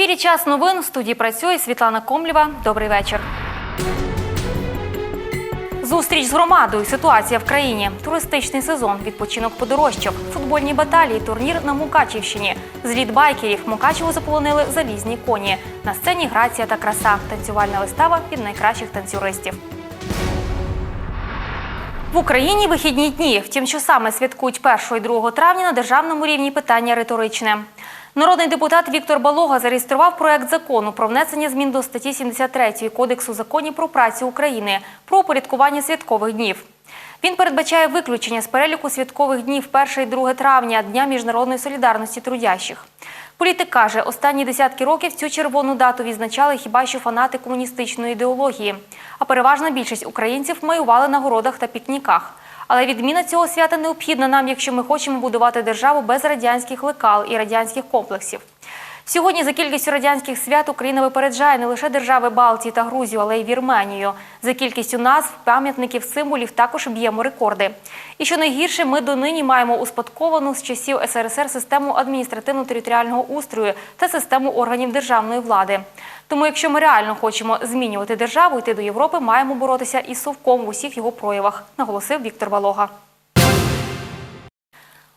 ефірі час новин. В студії працює Світлана Комлєва. Добрий вечір. Зустріч з громадою. Ситуація в країні. Туристичний сезон. Відпочинок подорожчав. Футбольні баталії. Турнір на Мукачівщині. Зліт байкерів. Мукачеву заполонили залізні коні. На сцені грація та краса. Танцювальна вистава від найкращих танцюристів. В Україні вихідні дні. Втім, що саме святкують 1 і 2 травня на державному рівні питання риторичне. Народний депутат Віктор Балога зареєстрував проект закону про внесення змін до статті 73 Кодексу законів про працю України про упорядкування святкових днів. Він передбачає виключення з переліку святкових днів 1 і 2 травня Дня міжнародної солідарності трудящих. Політик каже, останні десятки років цю червону дату відзначали хіба що фанати комуністичної ідеології. А переважна більшість українців маювали на городах та пікніках. Але відміна цього свята необхідна нам, якщо ми хочемо будувати державу без радянських лекал і радянських комплексів. Сьогодні за кількістю радянських свят Україна випереджає не лише держави Балтії та Грузію, але й Вірменію. За кількістю назв, пам'ятників, символів також б'ємо рекорди. І що найгірше, ми донині маємо успадковану з часів СРСР систему адміністративно-територіального устрою та систему органів державної влади. Тому, якщо ми реально хочемо змінювати державу, йти до Європи, маємо боротися із совком в усіх його проявах, наголосив Віктор Балога.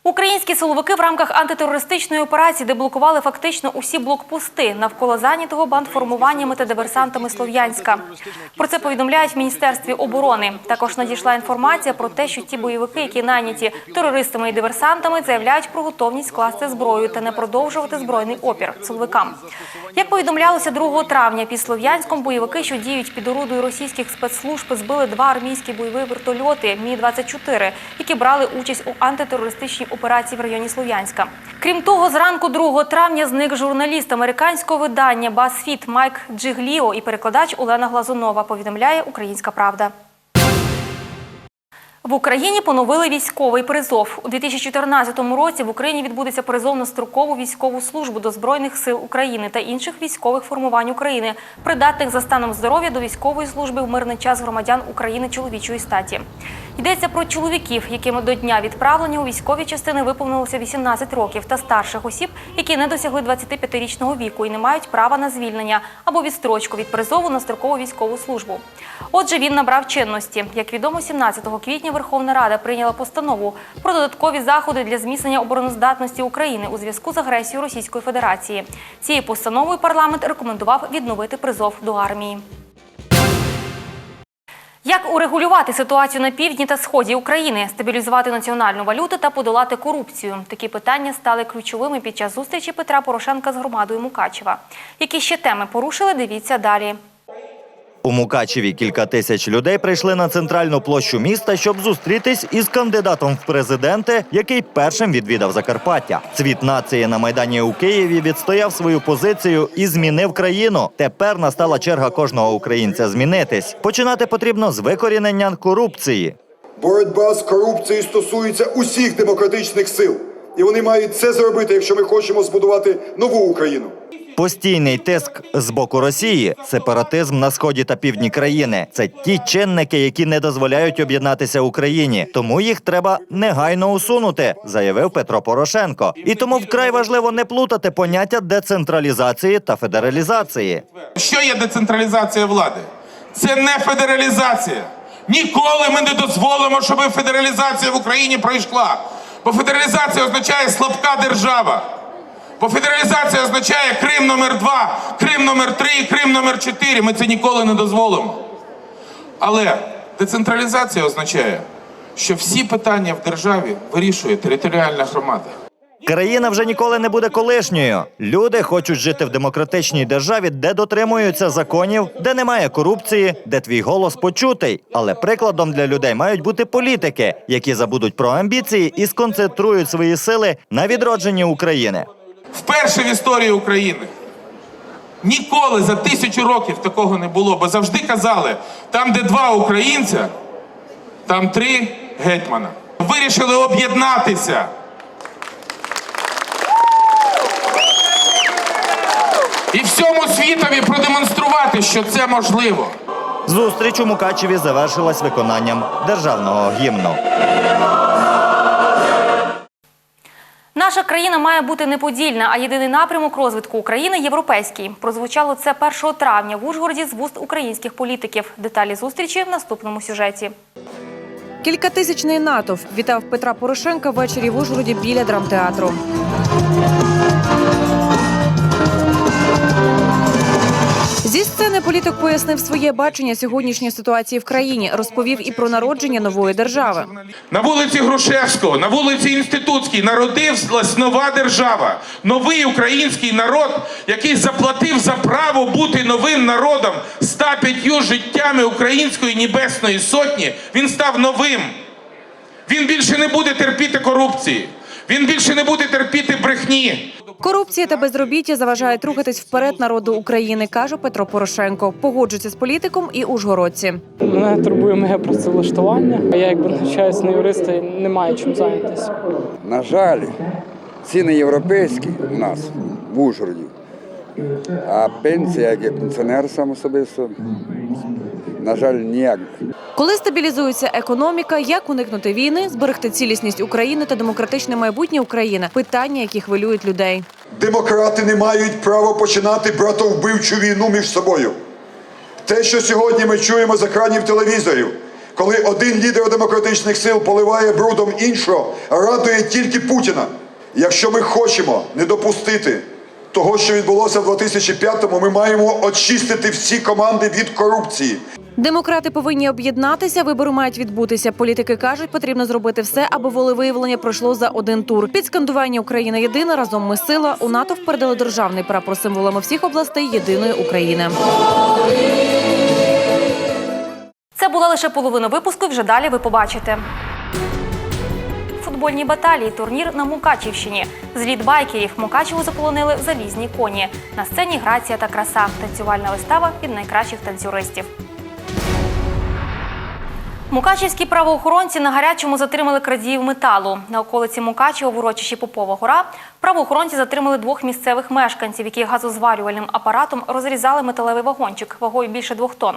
Українські силовики в рамках антитерористичної операції деблокували фактично усі блокпости навколо зайнятого бандформуваннями та диверсантами Слов'янська. Про це повідомляють в Міністерстві оборони. Також надійшла інформація про те, що ті бойовики, які найняті терористами і диверсантами, заявляють про готовність скласти зброю та не продовжувати збройний опір силовикам. Як повідомлялося 2 травня, під Слов'янськом бойовики, що діють під орудою російських спецслужб, збили два армійські бойові вертольоти Мі-24, які брали участь у антитерористичній операції в районі Слов'янська. Крім того, зранку 2 травня зник журналіст американського видання BuzzFeed Майк Джигліо і перекладач Олена Глазунова, повідомляє Українська Правда. В Україні поновили військовий призов. У 2014 році в Україні відбудеться призов на строкову військову службу до Збройних сил України та інших військових формувань України, придатних за станом здоров'я до військової служби в мирний час громадян України чоловічої статі. Йдеться про чоловіків, яким до дня відправлення у військові частини виповнилося 18 років, та старших осіб, які не досягли 25-річного віку і не мають права на звільнення або відстрочку від призову на строкову військову службу. Отже, він набрав чинності. Як відомо, 17 квітня Верховна Рада прийняла постанову про додаткові заходи для зміцнення обороноздатності України у зв'язку з агресією Російської Федерації. Цією постановою парламент рекомендував відновити призов до армії. Як урегулювати ситуацію на півдні та сході України, стабілізувати національну валюту та подолати корупцію? Такі питання стали ключовими під час зустрічі Петра Порошенка з громадою Мукачева. Які ще теми порушили? Дивіться далі. У Мукачеві кілька тисяч людей прийшли на центральну площу міста, щоб зустрітись із кандидатом в президенти, який першим відвідав Закарпаття. Цвіт нації на майдані у Києві відстояв свою позицію і змінив країну. Тепер настала черга кожного українця змінитись. Починати потрібно з викорінення корупції. Боротьба з корупцією стосується усіх демократичних сил, і вони мають це зробити, якщо ми хочемо збудувати нову Україну. Постійний тиск з боку Росії, сепаратизм на сході та півдні країни це ті чинники, які не дозволяють об'єднатися Україні. Тому їх треба негайно усунути, заявив Петро Порошенко. І тому вкрай важливо не плутати поняття децентралізації та федералізації. Що є децентралізація влади? Це не федералізація. Ніколи ми не дозволимо, щоб федералізація в Україні пройшла. Бо федералізація означає слабка держава. Бо федералізація означає Крим номер 2 Крим номер 3 Крим номер 4 Ми це ніколи не дозволимо. Але децентралізація означає, що всі питання в державі вирішує територіальна громада. Країна вже ніколи не буде колишньою. Люди хочуть жити в демократичній державі, де дотримуються законів, де немає корупції, де твій голос почутий. Але прикладом для людей мають бути політики, які забудуть про амбіції і сконцентрують свої сили на відродженні України. Вперше в історії України. Ніколи за тисячу років такого не було, бо завжди казали, там, де два українця, там три гетьмана. Вирішили об'єднатися. І всьому світові продемонструвати, що це можливо. Зустріч у Мукачеві завершилась виконанням державного гімну. Наша країна має бути неподільна, а єдиний напрямок розвитку України європейський. Прозвучало це 1 травня в Ужгороді з вуст українських політиків. Деталі зустрічі в наступному сюжеті. Кількатисячний натовп вітав Петра Порошенка ввечері в Ужгороді біля драмтеатру. Зі політик пояснив своє бачення сьогоднішньої ситуації в країні, розповів і про народження нової держави. На вулиці Грушевського, на вулиці Інститутській народилась нова держава, новий український народ, який заплатив за право бути новим народом 105 життями української небесної сотні. Він став новим. Він більше не буде терпіти корупції. Він більше не буде терпіти брехні. Корупція та безробіття заважають рухатись вперед народу України, каже Петро Порошенко. Погоджується з політиком і ужгородці. Мене турбує моє працевлаштування. А Я якби навчаюсь на юриста і не маю чим зайнятися. На жаль, ціни європейські у нас в Ужгороді, а пенсія, як я пенсіонер сам особисто, на жаль, ніяк. Коли стабілізується економіка, як уникнути війни, зберегти цілісність України та демократичне майбутнє України питання, які хвилюють людей. Демократи не мають права починати братовбивчу війну між собою. Те, що сьогодні ми чуємо з екранів телевізорів, коли один лідер демократичних сил поливає брудом іншого, радує тільки Путіна. Якщо ми хочемо не допустити того, що відбулося в 2005-му, ми маємо очистити всі команди від корупції. Демократи повинні об'єднатися. Вибори мають відбутися. Політики кажуть, потрібно зробити все, аби волевиявлення пройшло за один тур. Під скандування Україна єдина разом ми сила. У НАТО передали державний прапор символами всіх областей єдиної України. Це була лише половина випуску. Вже далі ви побачите. Футбольні баталії, турнір на Мукачівщині. Зліт байкерів Мукачеву заполонили залізні коні. На сцені грація та краса. Танцювальна вистава від найкращих танцюристів. Мукачівські правоохоронці на гарячому затримали крадіїв металу. На околиці Мукачева в урочищі Попова гора правоохоронці затримали двох місцевих мешканців, які газозварювальним апаратом розрізали металевий вагончик вагою більше двох тонн.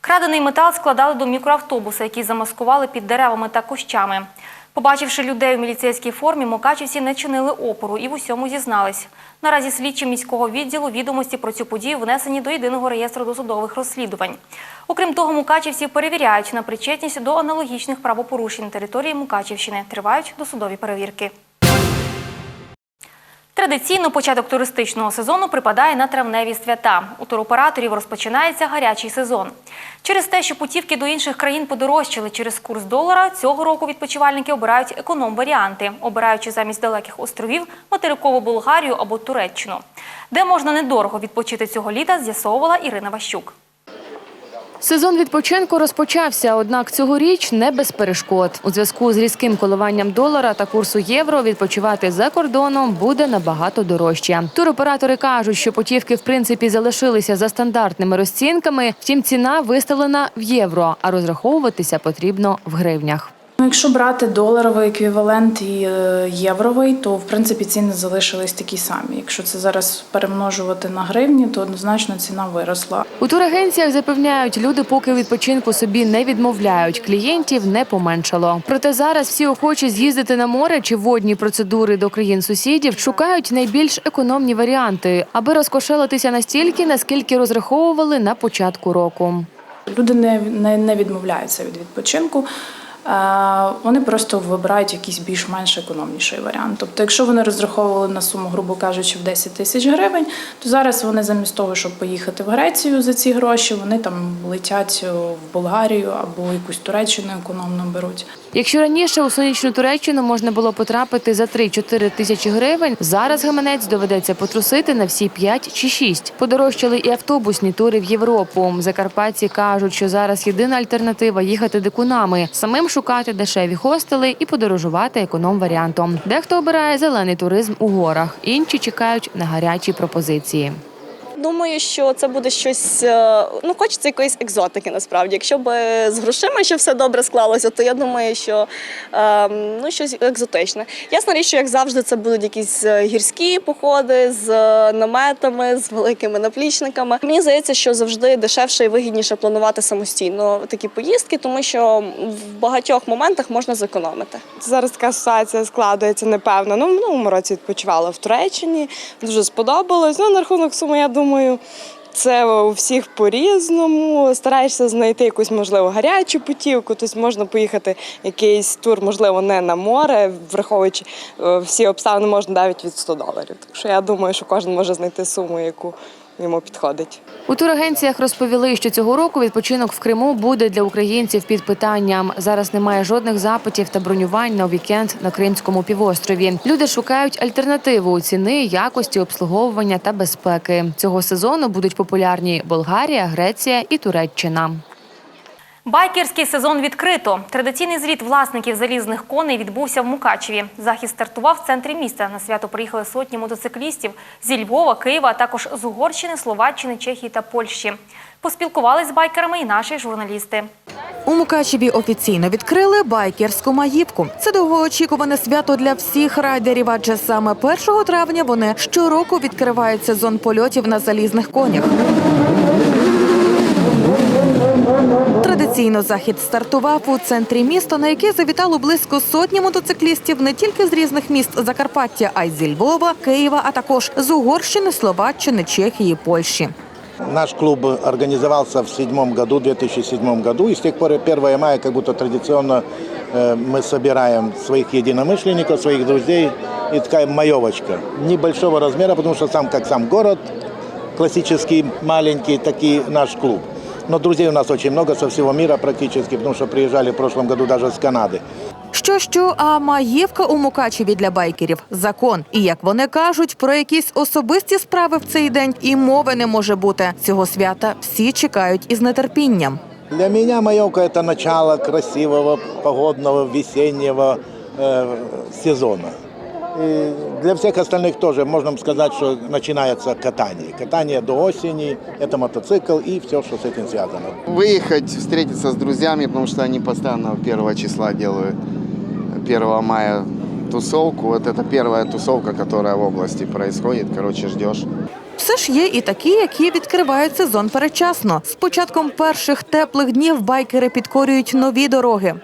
Крадений метал складали до мікроавтобуса, який замаскували під деревами та кущами. Побачивши людей у міліцейській формі, мукачівці не чинили опору і в усьому зізнались. Наразі слідчі міського відділу відомості про цю подію внесені до єдиного реєстру досудових розслідувань. Окрім того, мукачівців перевіряють на причетність до аналогічних правопорушень на території Мукачівщини. Тривають досудові перевірки. Традиційно початок туристичного сезону припадає на травневі свята. У туроператорів розпочинається гарячий сезон. Через те, що путівки до інших країн подорожчали через курс долара, цього року відпочивальники обирають економ-варіанти, обираючи замість далеких островів материкову Болгарію або Туреччину. Де можна недорого відпочити цього літа, з'ясовувала Ірина Ващук. Сезон відпочинку розпочався, однак цьогоріч не без перешкод. У зв'язку з різким коливанням долара та курсу євро відпочивати за кордоном буде набагато дорожче. Туроператори кажуть, що путівки в принципі залишилися за стандартними розцінками, втім ціна виставлена в євро, а розраховуватися потрібно в гривнях. Ну, Якщо брати доларовий еквівалент і е, євровий, то в принципі ціни залишились такі самі. Якщо це зараз перемножувати на гривні, то однозначно ціна виросла. У турагенціях запевняють, люди поки відпочинку собі не відмовляють, клієнтів не поменшало. Проте зараз всі охочі з'їздити на море чи водні процедури до країн сусідів шукають найбільш економні варіанти, аби розкошелитися настільки, наскільки розраховували на початку року. Люди не, не, не відмовляються від відпочинку. Е, Вони просто вибирають якийсь більш-менш економніший варіант. Тобто, якщо вони розраховували на суму, грубо кажучи, в 10 тисяч гривень, то зараз вони замість того, щоб поїхати в Грецію за ці гроші, вони там летять в Болгарію або якусь Туреччину економно беруть. Якщо раніше у сонячну Туреччину можна було потрапити за 3-4 тисячі гривень, зараз гаманець доведеться потрусити на всі 5 чи 6. Подорожчали і автобусні тури в Європу. Закарпатці кажуть, що зараз єдина альтернатива їхати дикунами, самим шукати дешеві хостели і подорожувати економ варіантом. Дехто обирає зелений туризм у горах, інші чекають на гарячі пропозиції. Думаю, що це буде щось. е, Ну, хочеться якоїсь екзотики, насправді. Якщо б з грошима ще все добре склалося, то я думаю, що е, ну, щось екзотичне. Ясна річ, що як завжди, це будуть якісь е, гірські походи з е, наметами, з великими наплічниками. Мені здається, що завжди дешевше і вигідніше планувати самостійно такі поїздки, тому що в багатьох моментах можна зекономити. Зараз така ситуація складається непевно. Ну, в минулому році відпочивала в Туреччині, дуже сподобалось. Ну, на рахунок суми, я думаю, це у всіх по-різному. Стараєшся знайти якусь, можливо, гарячу путівку, тобто можна поїхати якийсь тур, можливо, не на море, враховуючи е, всі обставини, можна навіть від 100 доларів. Так що я думаю, що кожен може знайти суму, яку йому підходить. У турагенціях розповіли, що цього року відпочинок в Криму буде для українців під питанням. Зараз немає жодних запитів та бронювань на вікенд на Кримському півострові. Люди шукають альтернативу ціни, якості, обслуговування та безпеки. Цього сезону будуть популярні Болгарія, Греція і Туреччина. Байкерський сезон відкрито. Традиційний зліт власників залізних коней відбувся в Мукачеві. Захід стартував в центрі міста. На свято приїхали сотні мотоциклістів зі Львова, Києва, а також з Угорщини, Словаччини, Чехії та Польщі. Поспілкувались з байкерами і наші журналісти. У Мукачеві офіційно відкрили байкерську маївку. Це довгоочікуване свято для всіх райдерів, адже саме 1 травня вони щороку відкривають сезон польотів на залізних конях. Традиційно захід стартував у центрі міста, на який завітало близько сотні мотоциклістів не тільки з різних міст Закарпаття, а й зі Львова, Києва, а також з Угорщини, Словаччини, Чехії, Польщі. Наш клуб организовался в седьмом году, 2007 году, и с тех пор 1 мая как будто традиционно э, мы собираем своих единомышленников, своих друзей, и такая маевочка. Небольшого размера, потому что сам как сам город, классический, маленький, так и наш клуб. Но друзей у нас очень много со всего мира практически, потому что приезжали в прошлом году даже с Канады. Що що, а маєвка у Мукачеві для байкерів закон. І як вони кажуть, про якісь особисті справи в цей день і мови не може бути. Цього свята всі чекають із нетерпінням. Для меня маевка – это начало красивого, погодного, весеннего э, сезона. И для всех остальных тоже можно сказать, что начинается катание. Катание до осени – это мотоцикл и все, что с этим связано. Выехать, встретиться с друзьями, потому что они постоянно 1 числа делают 1 мая тусовку. Вот это первая тусовка, которая в области происходит. Короче, ждешь. Все ж є і такі, які відкривають сезон передчасно. З початком перших теплих днів байкери підкорюють нові дороги.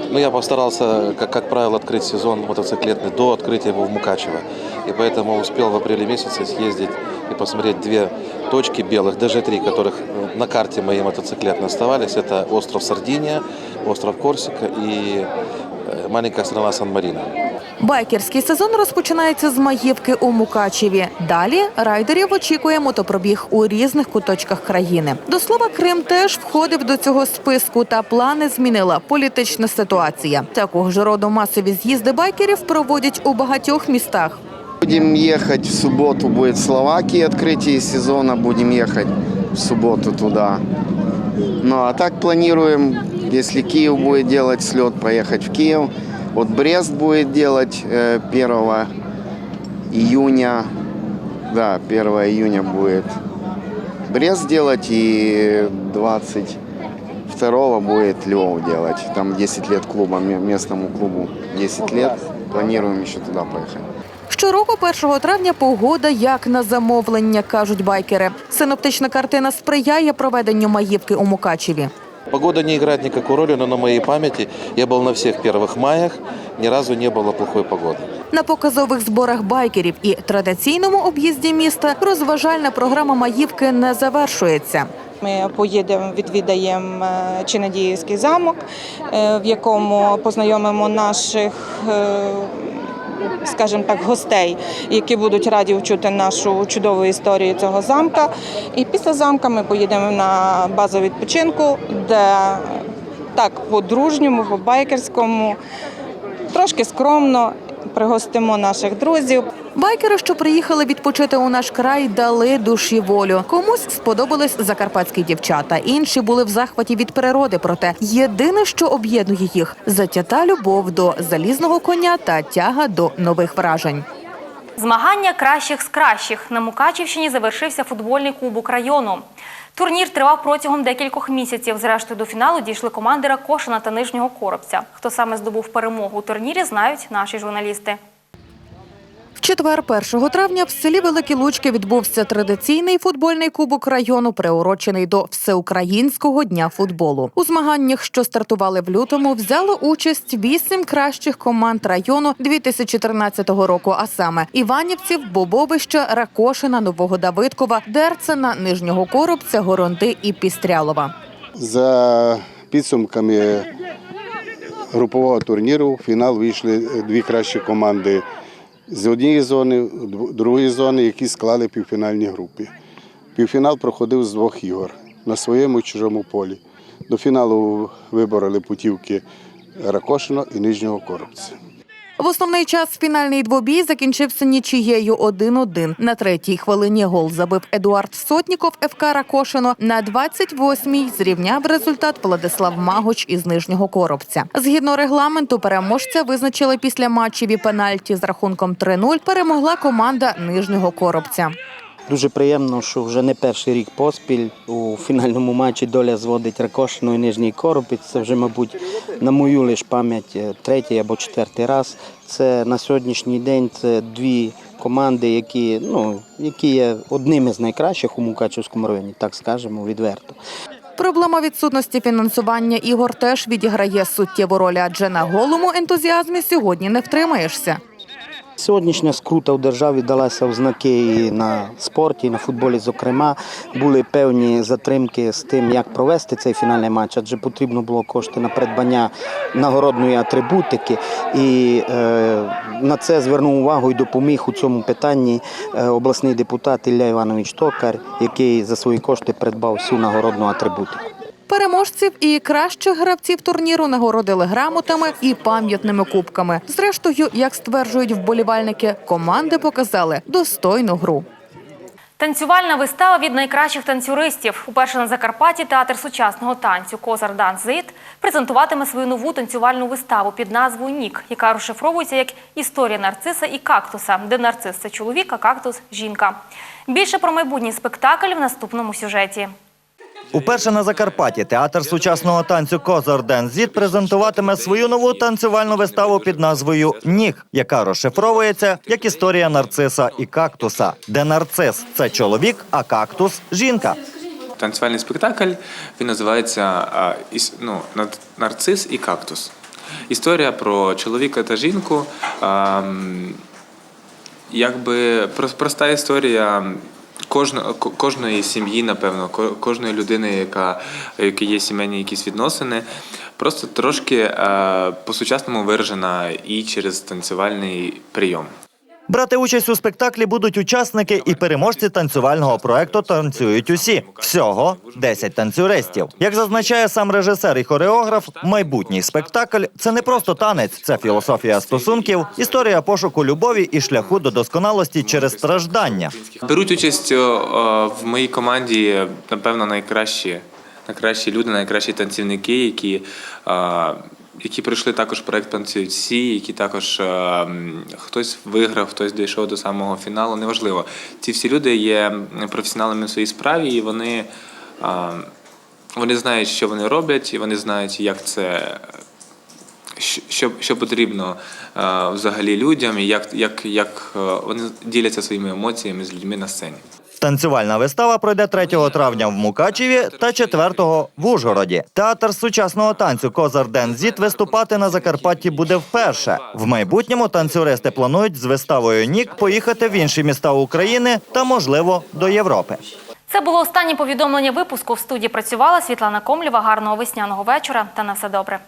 Ну, я постарался, как, как правило, открыть сезон мотоциклетный до открытия его в Мукачево. И поэтому успел в апреле месяце съездить и посмотреть две точки белых, даже три, которых э, на карте моей мотоциклетной оставались. Это остров Сардиния, остров Корсика и э, маленькая страна Сан-Марино. Байкерський сезон розпочинається з маєвки у Мукачеві. Далі райдерів очікує мотопробіг у різних куточках країни. До слова, Крим теж входив до цього списку, та плани змінила політична ситуація. Такого ж роду масові з'їзди байкерів проводять у багатьох містах. Будем ехать в субботу, будет в Словакии открытие сезона. Будем ехать в субботу туда. Ну а так планируем, если Киев будет делать слет, поехать в Киев. Вот Брест будет делать э, 1 июня. Да, 1 июня будет Брест делать и 22 будет Львов делать. Там 10 лет клуба, местному клубу 10 лет. Планируем еще туда поехать. Щороку 1 травня погода як на замовлення, кажуть байкери. Синоптична картина сприяє проведенню маївки у Мукачеві. Погода не играет никакой роли, но на моей памяти я был на всех первых маях, ни разу не было плохой погоды. На показових зборах байкерів і традиційному об'їзді міста розважальна програма маївки не завершується. Ми поїдемо, відвідаємо е, Чинадіївський замок, е, в якому познайомимо наших, е, скажімо так, гостей, які будуть раді вчути нашу чудову історію цього замка. І після замка ми поїдемо на базу відпочинку, де так по-дружньому, по-байкерському, трошки скромно пригостимо наших друзів. Байкери, що приїхали відпочити у наш край, дали душі волю. Комусь сподобались закарпатські дівчата, інші були в захваті від природи. Проте єдине, що об'єднує їх затята любов до залізного коня та тяга до нових вражень. Змагання кращих з кращих на Мукачівщині завершився футбольний кубок району. Турнір тривав протягом декількох місяців. Зрештою до фіналу дійшли команди Ракошина та Нижнього Коробця. Хто саме здобув перемогу у турнірі, знають наші журналісти. Четвер, 1 травня, в селі Великі Лучки відбувся традиційний футбольний кубок району, приурочений до Всеукраїнського дня футболу. У змаганнях, що стартували в лютому, взяло участь вісім кращих команд району 2013 року. А саме Іванівців, Бобовища, Ракошина, Нового Давидкова, Дерцена, Нижнього Коробця, Горонди і Пістрялова. За підсумками групового турніру в фінал вийшли дві кращі команди з однієї зони, другої зони, які склали півфінальні групи. Півфінал проходив з двох ігор на своєму чужому полі. До фіналу вибороли путівки Ракошино і Нижнього Коробця. В основний час фінальний двобій закінчився нічиєю 1-1. На третій хвилині гол забив Едуард Сотніков ФК Ракошино. На 28-й зрівняв результат Владислав Магоч із Нижнього Коробця. Згідно регламенту, переможця визначили після матчеві пенальті з рахунком 3-0. Перемогла команда Нижнього Коробця. Дуже приємно, що вже не перший рік поспіль у фінальному матчі доля зводить Ракошину і Нижній Коропець. Це вже, мабуть, на мою лиш пам'ять е, третій або четвертий раз. Це на сьогоднішній день це дві команди, які, ну, які є одними з найкращих у Мукачевському районі, так скажемо, відверто. Проблема відсутності фінансування ігор теж відіграє суттєву роль, адже на голому ентузіазмі сьогодні не втримаєшся. Сьогоднішня скрута в державі далася в знаки і на спорті, і на футболі. Зокрема, були певні затримки з тим, як провести цей фінальний матч, адже потрібно було кошти на придбання нагородної атрибутики. І е, на це звернув увагу і допоміг у цьому питанні е, обласний депутат Ілля Іванович Токар, який за свої кошти придбав всю нагородну атрибутику. Переможців і кращих гравців турніру нагородили грамотами і пам'ятними кубками. Зрештою, як стверджують вболівальники, команди показали достойну гру. Танцювальна вистава від найкращих танцюристів. Уперше на Закарпатті театр сучасного танцю Козар Данс Зит презентуватиме свою нову танцювальну виставу під назвою Нік, яка розшифровується як історія нарциса і кактуса, де нарцис це чоловік, а кактус жінка. Більше про майбутній спектакль в наступному сюжеті. Уперше на Закарпатті театр сучасного танцю Козар Дензіт презентуватиме свою нову танцювальну виставу під назвою Нік, яка розшифровується як історія нарциса і кактуса, де нарцис це чоловік, а кактус жінка. Танцювальний спектакль він називається ну, Нарцис і кактус. Історія про чоловіка та жінку. Якби проста історія кожно- ко- кожної сім'ї, напевно, ко- кожної людини, яка, які є сімейні якісь відносини, просто трошки е, по-сучасному виражена і через танцювальний прийом. Брати участь у спектаклі будуть учасники і переможці танцювального проекту Танцюють усі. Всього 10 танцюристів. Як зазначає сам режисер і хореограф, майбутній спектакль це не просто танець, це філософія стосунків, історія пошуку любові і шляху до досконалості через страждання. Беруть участь в моїй команді, напевно, найкращі, найкращі люди, найкращі танцівники, які, е, які пройшли також проект «Танцюють всі, які також е, хтось виграв, хтось дійшов до самого фіналу. Неважливо. Ці всі люди є професіоналами в своїй справі, і вони, е, вони знають, що вони роблять, і вони знають, як це що- що, що потрібно е, взагалі людям, і як, як, як е, вони діляться своїми емоціями з людьми на сцені. Танцювальна вистава пройде 3 травня в Мукачеві та 4 в Ужгороді. Театр сучасного танцю Козар Дензіт виступати на Закарпатті буде вперше. В майбутньому танцюристи планують з виставою Нік поїхати в інші міста України та, можливо, до Європи. Це було останнє повідомлення випуску. В студії працювала Світлана Комлєва. Гарного весняного вечора та на все добре.